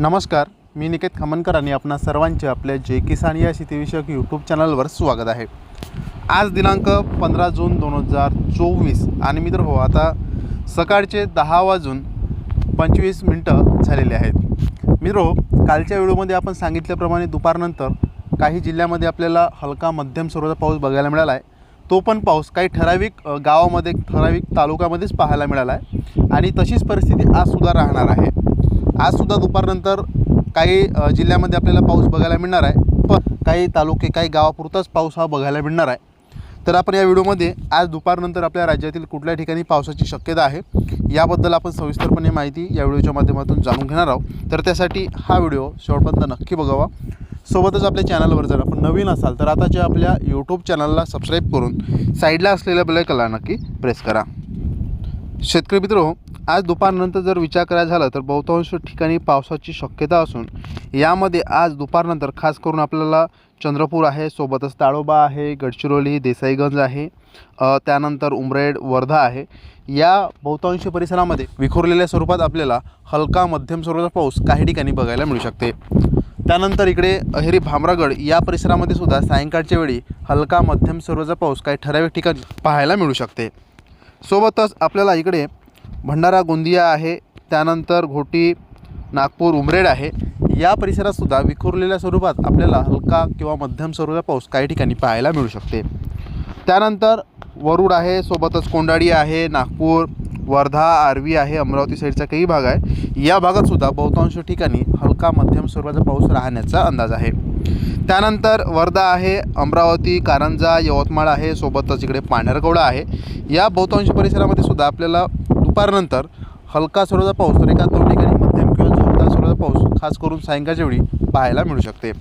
नमस्कार मी निकेत खमनकर आणि आपणा सर्वांचे आपल्या जे किसान या शेतीविषयक यूट्यूब चॅनलवर स्वागत आहे. आज दिनांक पंधरा जून दोन हजार चोवीस आणि मित्र हो आता सकाळचे दहा वाजून पंचवीस मिनटं झालेले आहेत. मित्र हो कालच्या व्हिडिओमध्ये आपण सांगितल्याप्रमाणे दुपारनंतर काही जिल्ह्यामध्ये आपल्याला हलका मध्यम स्वरूपाचा पाऊस बघायला मिळाला आहे तो पण पाऊस काही ठराविक गावामध्ये ठराविक तालुक्यामध्येच पाहायला मिळाला आहे आणि तशीच परिस्थिती आजसुद्धा राहणार आहे. आजसुद्धा दुपारनंतर काही जिल्ह्यामध्ये आपल्याला पाऊस बघायला मिळणार आहे. पण काही तालुके काही गावापुरताच पाऊस हा बघायला मिळणार आहे. तर आपण या व्हिडिओमध्ये आज दुपारनंतर आपल्या राज्यातील कुठल्या ठिकाणी पावसाची शक्यता आहे याबद्दल आपण सविस्तरपणे माहिती या व्हिडिओच्या माध्यमातून जाणून घेणार आहोत. तर त्यासाठी हा व्हिडिओ शेवटपर्यंत नक्की बघावा. सोबतच आपल्या चॅनलवर जर आपण नवीन असाल तर आताच्या आपल्या यूट्यूब चॅनलला सबस्क्राईब करून साईडला असलेल्या बेलायकला नक्की प्रेस करा. शेतकरी मित्र आज दुपारनंतर जर विचार करायचा झाला तर बहुतांश ठिकाणी पावसाची शक्यता असून यामध्ये आज दुपारनंतर खास करून आपल्याला चंद्रपूर आहे सोबतच ताळोबा आहे गडचिरोली देसाईगंज आहे त्यानंतर उमरेड वर्धा आहे. या बहुतांश परिसरामध्ये विखुरलेल्या स्वरूपात आपल्याला हलका मध्यम स्वरूपाचा पाऊस काही ठिकाणी बघायला मिळू शकते. त्यानंतर इकडे अहेरी भामरागड या परिसरामध्ये सुद्धा सायंकाळच्या वेळी हलका मध्यम स्वरूपाचा पाऊस काही ठराविक ठिकाणी पाहायला मिळू शकते. सोबतच आपल्याला इकडे भंडारा गोंदिया आहे त्यानंतर घोटी नागपूर उमरेड आहे. या परिसरातसुद्धा विखुरलेल्या स्वरूपात आपल्याला हलका किंवा मध्यम स्वरूपाचा पाऊस काही ठिकाणी पाहायला मिळू शकते. त्यानंतर वरुड आहे सोबतच कोंडाळी आहे नागपूर वर्धा आर्वी आहे अमरावती साईडचा काही भाग आहे. या भागातसुद्धा बहुतांश ठिकाणी हलका मध्यम स्वरूपाचा पाऊस राहण्याचा अंदाज आहे. त्यानंतर वर्धा आहे अमरावती कारंजा यवतमाळ आहे सोबतच इकडे पांढरकवडा आहे. या बहुतांश परिसरामध्ये सुद्धा आपल्याला दुपारनंतर हलका स्वरूपाचा पाऊस तर एका दोन ठिकाणी मध्यम किंवा जोरदार स्वरूपाचा पाऊस खास करून सायंकाळच्या वेळी पाहायला मिळू शकते.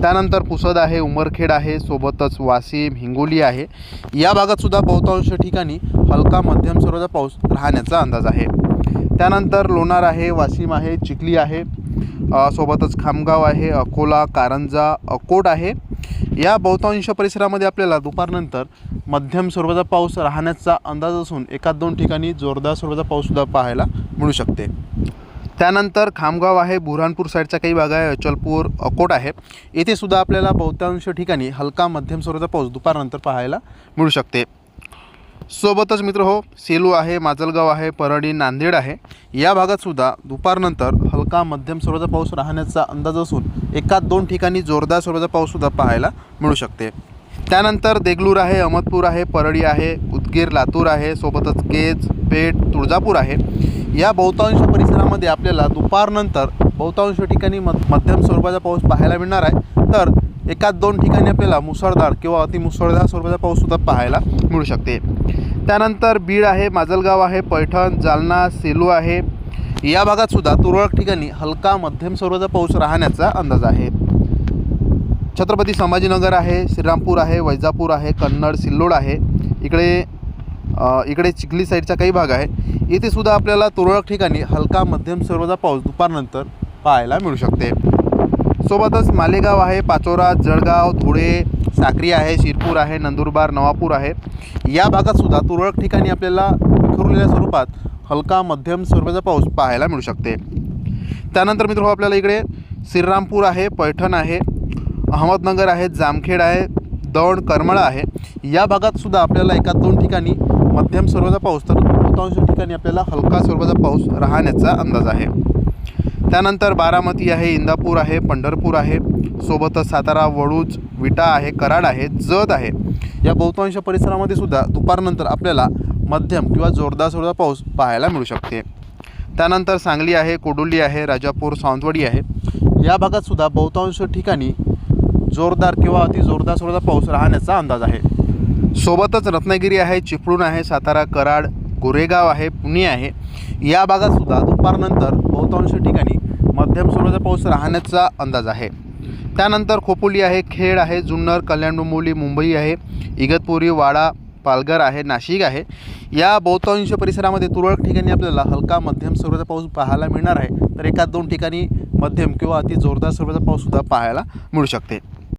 त्यानंतर पुसद आहे उमरखेड आहे सोबतच वाशिम हिंगोली आहे. या भागातसुद्धा बहुतांश ठिकाणी हलका मध्यम स्वरूपाचा पाऊस राहण्याचा अंदाज आहे. त्यानंतर लोणार आहे वाशिम आहे चिखली आहे. सोबतच खामगाव आहे अकोला कारंजा अकोट आहे. या बहुतांश परिसरामध्ये आपल्याला दुपारनंतर मध्यम स्वरूपाचा पाऊस राहण्याचा अंदाज असून एकाच दोन ठिकाणी जोरदार स्वरूपाचा पाऊससुद्धा पाहायला मिळू शकते. त्यानंतर खामगाव आहे बुऱ्हाणपूर साईडचा काही भाग आहे अचलपूर अकोट आहे. येथे सुद्धा आपल्याला बहुतांश ठिकाणी हलका मध्यम स्वरूपाचा पाऊस दुपारनंतर पाहायला मिळू शकते. सोबतच मित्र हो सेलू आहे माजलगाव आहे परळी नांदेड आहे. या भागातसुद्धा दुपारनंतर हलका मध्यम स्वरूपाचा पाऊस राहण्याचा अंदाज असून एकाच दोन ठिकाणी जोरदार स्वरूपाचा पाऊससुद्धा पाहायला मिळू शकते. त्यानंतर देगलूर आहे अहमदपूर आहे परळी आहे उदगीर लातूर आहे सोबतच केज पेठ तुळजापूर आहे. या बहुतांश परिसरामध्ये आपल्याला दुपारनंतर बहुतांश ठिकाणी म मध्यम स्वरूपाचा पाऊस पाहायला मिळणार आहे. तर एकाच दोन ठिकाणी आपल्याला मुसळधार किंवा अतिमुसळधार स्वरूपाचा पाऊससुद्धा पाहायला मिळू शकते. त्यानंतर बीड आहे माजलगाव आहे पैठण जालना सेलू आहे. या भागातसुद्धा तुरळक ठिकाणी हलका मध्यम स्वरूपाचा पाऊस राहण्याचा अंदाज आहे. छत्रपती संभाजीनगर आहे श्रीरामपूर आहे वैजापूर आहे कन्नड सिल्लोड आहे. इकडे इकडे चिखली साईडचा काही भाग आहे. येथे सुद्धा आपल्याला तुरळक ठिकाणी हलका मध्यम स्वरूपाचा पाऊस दुपारनंतर पाहायला मिळू शकते. सोबतच मालेगाव आहे पाचोरा जळगाव धुळे साक्री आहे शिरपूर आहे नंदुरबार नवापूर आहे. या भागातसुद्धा तुरळक ठिकाणी आपल्याला विखुरलेल्या स्वरूपात हलका मध्यम स्वरूपाचा पाऊस पाहायला मिळू शकते. त्यानंतर मित्र हो, आपल्याला इकडे श्रीरामपूर आहे पैठण आहे अहमदनगर आहे जामखेड आहे दौंड करमळा आहे. या भागातसुद्धा आपल्याला एका दोन ठिकाणी मध्यम स्वरूपाचा पाऊस तर बहुतांश ठिकाणी आपल्याला हलका स्वरूपाचा पाऊस राहण्याचा अंदाज आहे. त्यानंतर बारामती आहे इंदापूर आहे पंढरपूर आहे. सोबतच सातारा वडूज विटा आहे कराड आहे जत आहे. या बहुतांश परिसरामध्ये सुद्धा दुपारनंतर आपल्याला मध्यम किंवा जोरदार जोरदार पाऊस पाहायला मिळू शकते. त्यानंतर सांगली आहे कोडोली आहे राजापूर सावंतवाडी आहे. या भागात सुद्धा बहुतांश ठिकाणी जोरदार किंवा अति जोरदार जोरदार पाऊस राहण्याचा अंदाज आहे. सोबतच रत्नागिरी आहे चिपळूण आहे सातारा कराड गोरेगाव आहे पुणे आहे. या भागात सुद्धा दुपारनंतर बहुतांश ठिकाणी मध्यम स्वरूपाचा पाऊस राहण्याचा अंदाज आहे. त्यानंतर खोपोली आहे खेड आहे जुन्नर कल्याण डोंबिवली मुंबई आहे इगतपुरी वाडा पालघर आहे नाशिक आहे. या बहुतांश परिसरामध्ये तुरळक ठिकाणी आपल्याला हलका मध्यम स्वरूपाचा पाऊस पाहायला मिळणार आहे. तर एका दोन ठिकाणी मध्यम किंवा अति जोरदार स्वरूपाचा पाऊससुद्धा पाहायला मिळू शकते.